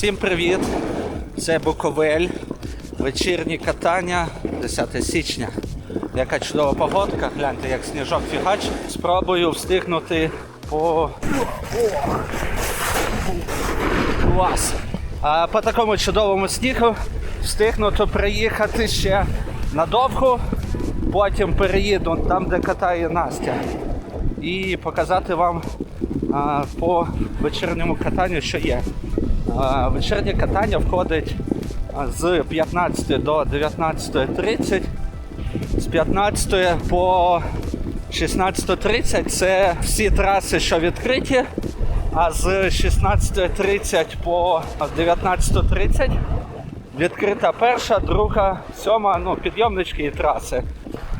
Всім привіт! Це Буковель. Вечірнє катання 10 січня. Яка чудова погодка. Гляньте, як сніжок фігач. Спробую встигнути по. Клас! А по такому чудовому снігу встигнути приїхати ще надовго, потім переїду там, де катає Настя. І показати вам а, по вечірньому катанню, що є. Вечірнє катання входить з 15 до 19.30. З 15 по 16.30 це всі траси, що відкриті. А з 16.30 по 19.30 відкрита перша, друга, сьома, ну, підйомнички і траси.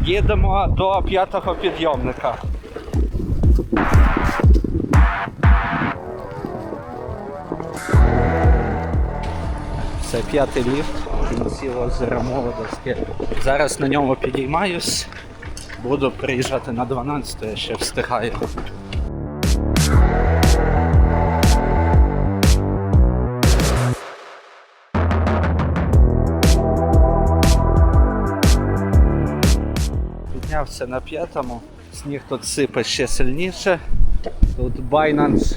Їдемо до п'ятого підйомника. П'ятий ліфт кінці озера Молодовське. Зараз на ньому підіймаюсь. Буду приїжджати на 12, я ще встигаю. Піднявся на п'ятому, сніг тут сипе ще сильніше. Тут Binance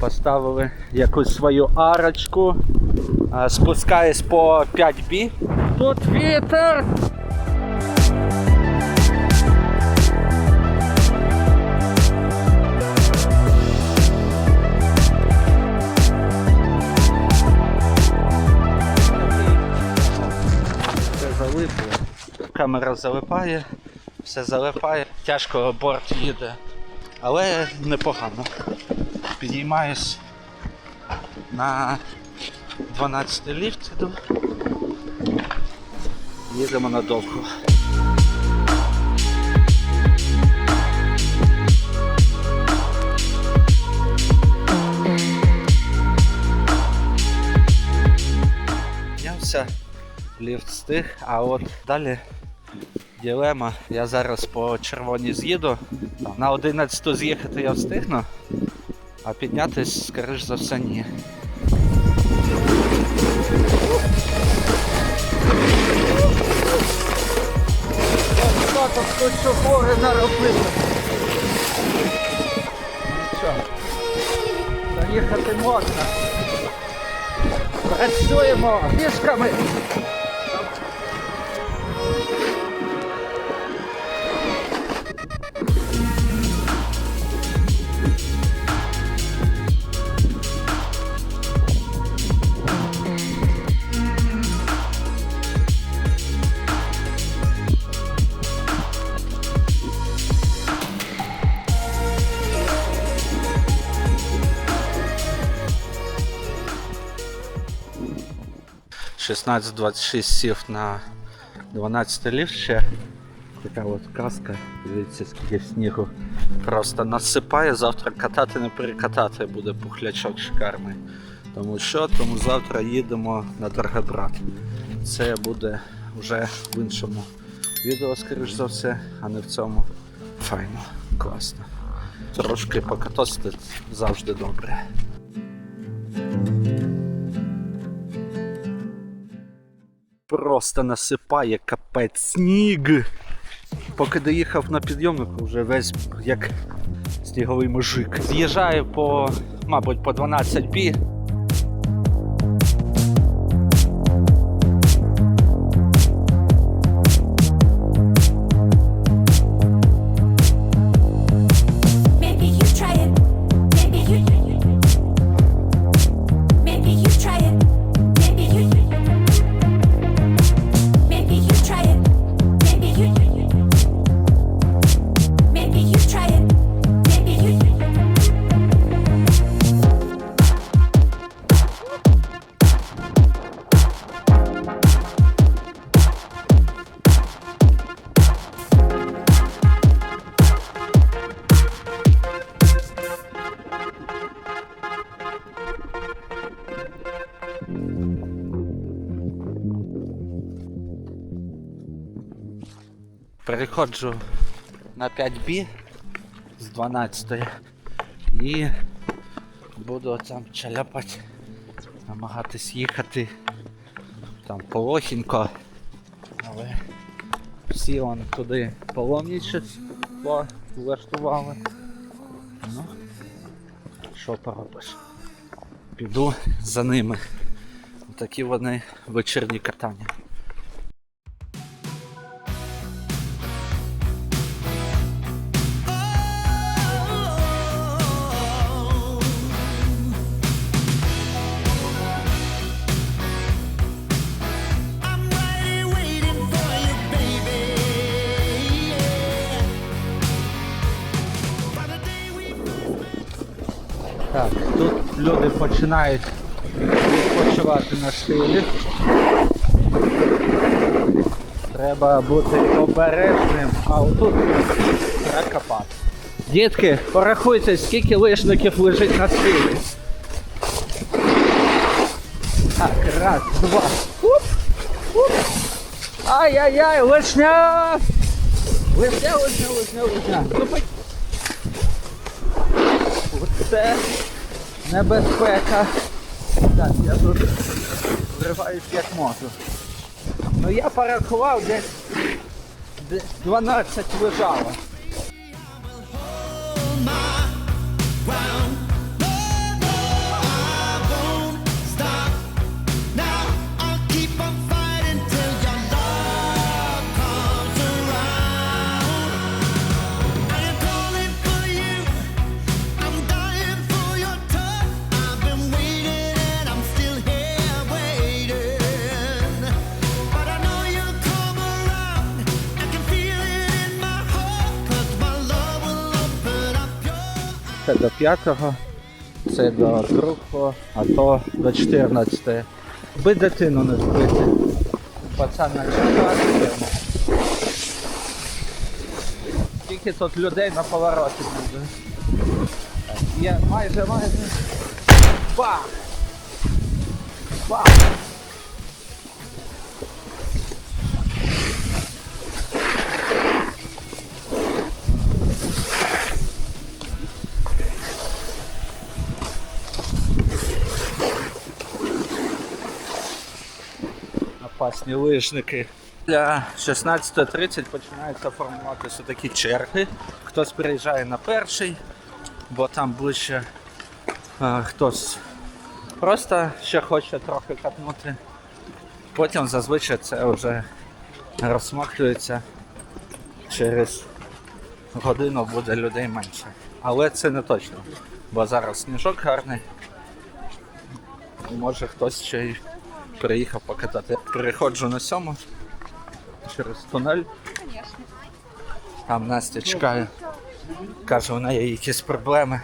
поставили якусь свою арочку. Спускаюсь по 5B. Тут вітер! Камера залипає, все залипає. Тяжко борт їде, але непогано. Підіймаюсь на 12 ліфт іду. Їдемо надовго. Піднявся, ліфт стих, а от далі ділема. Я зараз по червоній з'їду. На 11 з'їхати я встигну, а піднятись, скоріш за все, ні. Тут що гори наробили? Нічого. Заїхати можна. Працюємо пішками. Шістнадцять двадцять шість сів на 12 ліфт ще. Така от казка. Дивіться, скільки снігу просто насипає. Завтра катати не перекатати буде пухлячок шикарний. Тому що? Тому завтра їдемо на Драгобрат. Це буде вже в іншому відео, скоріш за все, а не в цьому. Файно, класно. Трошки покатосити завжди добре. Просто насипає капець сніг. Поки доїхав на підйомнику, вже весь як сніговий мужик. З'їжджаю по, мабуть, по 12 бі. Переходжу на 5B з 12 і буду там чаляпати намагатись їхати там полохінько. Але всі он туди паломничать по- влаштували. Ну, що поробиш? Піду за ними. Такі вони вечірні катання. Починають відпочивати на стилі. Треба бути обережним, а отут треба копати. Дітки, порахуйте, скільки лижників лежить на стилі. Так, раз, два. Уп, уп. Ай-яй-яй, лишня! Лишня, лишня, лишня, лишня. Оце небезпека. Так, я тут вриваюсь як можу. Ну я порахував десь, десь 12 лежало. До 5-го, це до 2-го, а то до 14 Би дитину не збити. Пацан на чекати. Скільки тут людей на повороті буде? Є майже майже. Бах! Бах! Опасні лижники. Для 16.30 починаються формуватися такі черги. Хтось приїжджає на перший, бо там ближче а, хтось просто ще хоче трохи катнути. Потім зазвичай це вже розсмоктується. Через годину буде людей менше. Але це не точно. Бо зараз сніжок гарний. Може хтось ще й приїхав покатати. Переходжу на сьому через тунель. Там Настя чекає. Каже, у неї якісь проблеми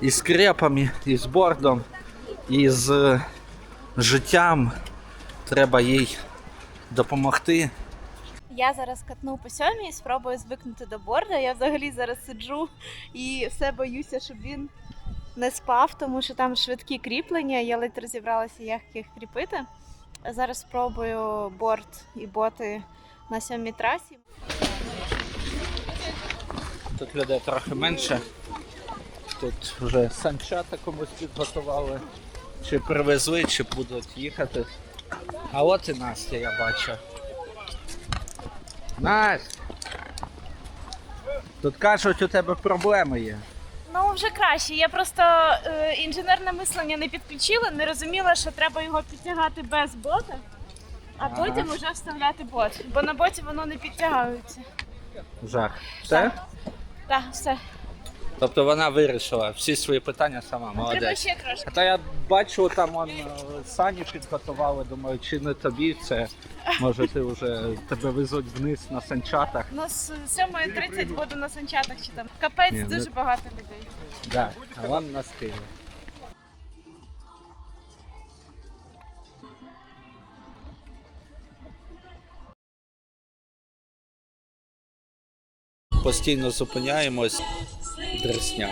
із скрепами, із бордом, із е, життям. Треба їй допомогти. Я зараз катну по сьомій, спробую звикнути до борда. Я взагалі зараз сиджу і все боюся, щоб він не спав, тому що там швидкі кріплення. Я ледь розібралася, як їх кріпити. Зараз спробую борд і боти на сьомій трасі. Тут людей трохи менше. Тут вже санчата комусь підготували. Чи привезли, чи будуть їхати. А от і Настя, я бачу. Настя! Тут кажуть, у тебе проблеми є. Ну вже краще. Я просто е, інженерне мислення не підключила, не розуміла, що треба його підтягати без бота, а потім вже вставляти бот. Бо на боті воно не підтягується. Жах. Все? Так, все. Тобто вона вирішила всі свої питання сама, Треба молодець. ще трошки. Та я бачу, там он, е, сані підготували, думаю, чи не тобі це. Може ти вже тебе везуть вниз на санчатах. Ну, з 7.30 буду на санчатах чи там. Капець, Ні, дуже ну- багато людей. Да, а вон на стилі. Постійно зупиняємось. Дресня.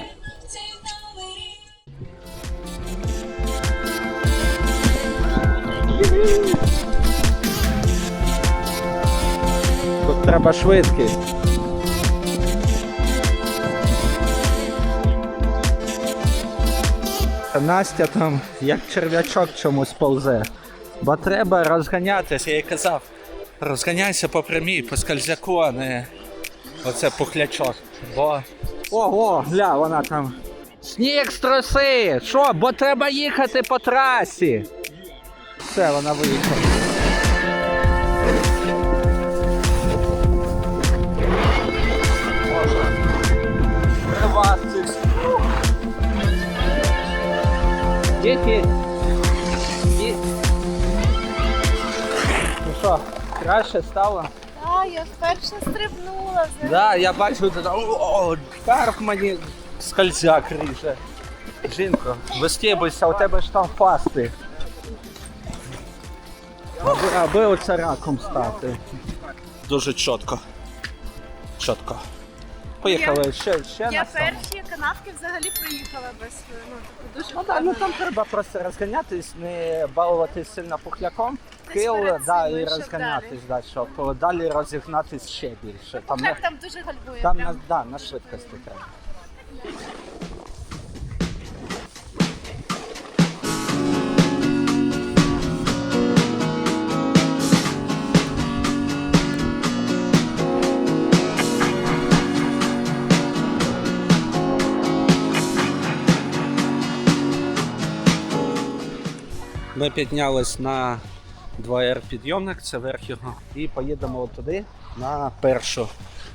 Тут треба швидкість. Настя там як черв'ячок чомусь повзе. Бо треба розганятися, я їй казав. Розганяйся по прямій, по скользяку, а не оце пухлячок. Бо. Ого, гля, вона там. Сніг з троси! Що? Бо треба їхати по трасі. Все, вона виїхала. Діти. Ну що, краще стало? Я вперше стрибнула. Так, Да, я бачу, о, о, карп мені скользяк ріже. Жінко, вистібуйся, у тебе ж там фасти. Аби, аби оце раком стати. Дуже чітко. Чітко. Поїхали ще, ще Я на перші канавки взагалі проїхала без ну, типу, дуже Ну так, ну там треба просто розганятись, не балуватись сильно пухляком. Десь Кил, перед да, і щоб розганятись, да, щоб далі розігнатись ще більше. Там, на, там дуже гальбує. там прям. на, да, на швидкості треба. Ми піднялись на 2R підйомник, це верх його, і поїдемо от туди на першу.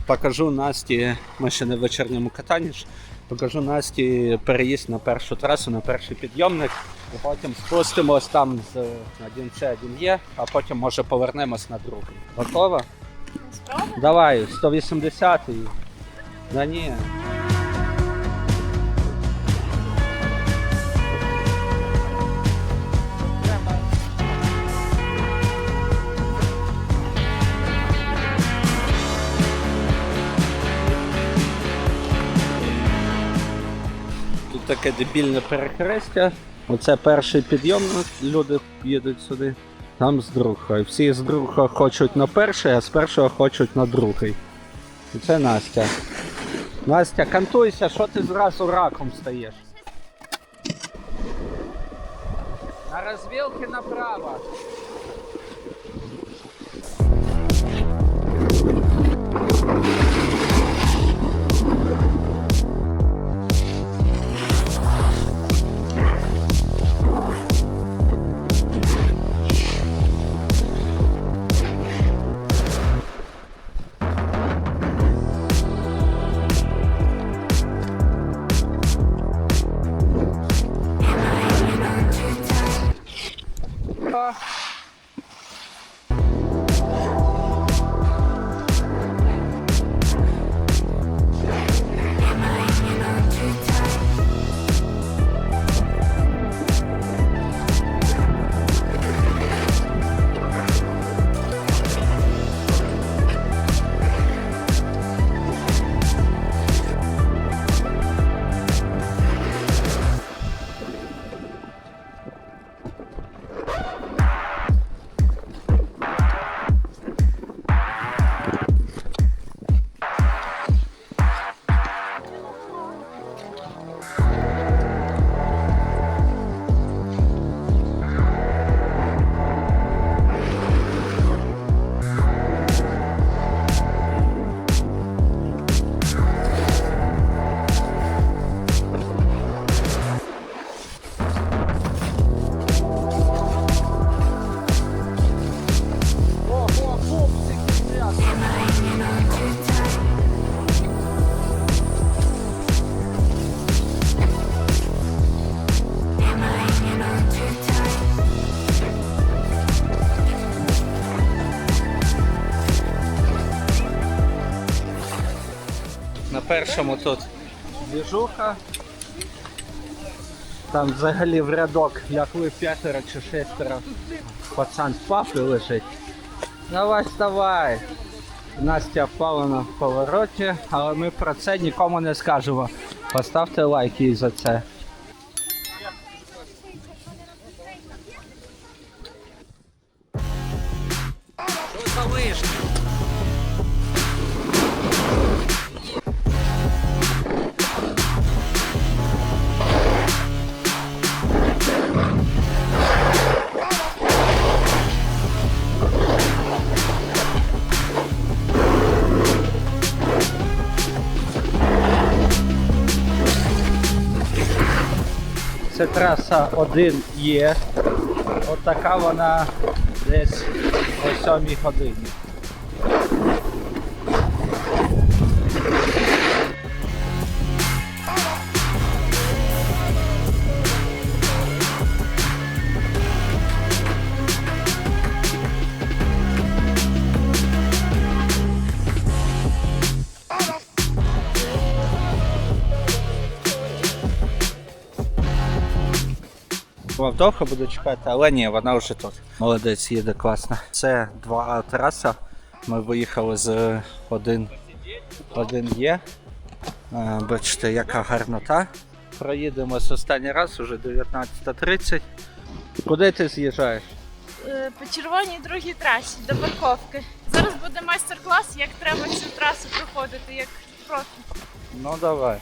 Покажу Насті, ми ще не в вечірньому катанні. Покажу Насті переїзд на першу трасу, на перший підйомник. І потім спустимось там з 1C, 1Е, а потім може повернемось на другий. Готова? Спробуй. Давай, 180 і. Да ні. Таке дебільне перехрестя. Оце перший підйомник, люди їдуть сюди. Там з другого. Всі з другого хочуть на перший, а з першого хочуть на другий. І це Настя. Настя, кантуйся, що ти зразу раком стаєш. На розвілки направо. Першому тут Біжуха. Там взагалі в рядок лягли п'ятеро чи шестеро. Пацан і лежить. Давай, вставай. Настя впала на повороті, але ми про це нікому не скажемо. Поставте лайки і за це. Траса 1 є. Отака вона десь о 7 годині. Вам довго буду чекати, але ні, вона вже тут. Молодець, їде класно. Це 2А траса. Ми виїхали з 1, 1 є. Е, Бачите, яка гарнота. Проїдемо з останній раз, уже 19.30. Куди ти з'їжджаєш? Е, По червоній другій трасі до парковки. Зараз буде майстер-клас, як треба цю трасу проходити, як профі. Ну давай.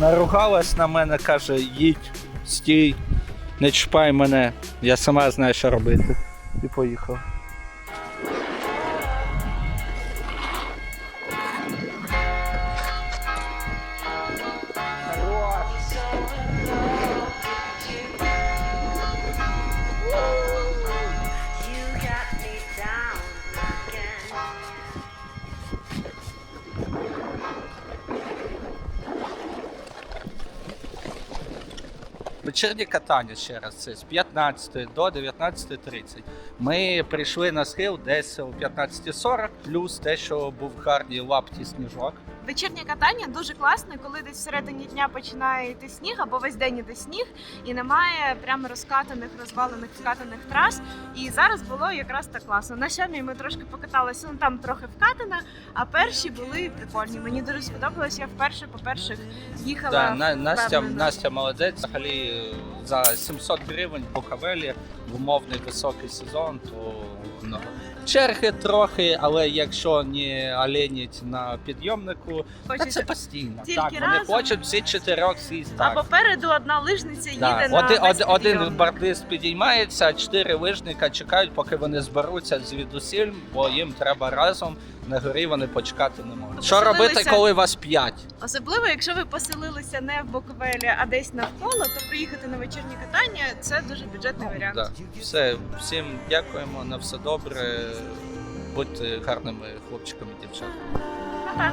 Наругалась на мене, каже, їдь, стій, не чіпай мене, я сама знаю, що робити. І поїхав. Вечірнє катання ще раз, це з 15 до 19.30. Ми прийшли на схил десь о 15.40, плюс те, що був гарний лапті сніжок. Вечірнє катання дуже класне, коли десь всередині дня починає йти сніг, або весь день іде сніг, і немає прямо розкатаних, розвалених вкатаних трас. І зараз було якраз так класно. На сьомій ми трошки покаталися, ну там трохи вкатана, а перші були прикольні. Мені дуже сподобалось. Я вперше, по-перше, їхала. Да, на, Настя, впевнено. Настя молодець. Взагалі е, за 700 гривень по кавелі в умовний високий сезон, то ну, черги трохи, але якщо не оленіть на підйомнику, то це постійно. Тільки так, вони разом. хочуть всі чотирьох сісти. А Так. попереду одна лижниця їде Да. на Оди- весь один, бордист підіймається, а чотири лижника чекають, поки вони зберуться звідусіль, бо їм треба разом на горі вони почекати не можуть. Що робити, коли вас п'ять? Особливо, якщо ви поселилися не в Буковелі, а десь навколо, то приїхати на вечірні катання це дуже бюджетний ну, варіант. Да. Все, всім дякуємо, на все добре. Будьте гарними хлопчиками і дівчатами. Па-па.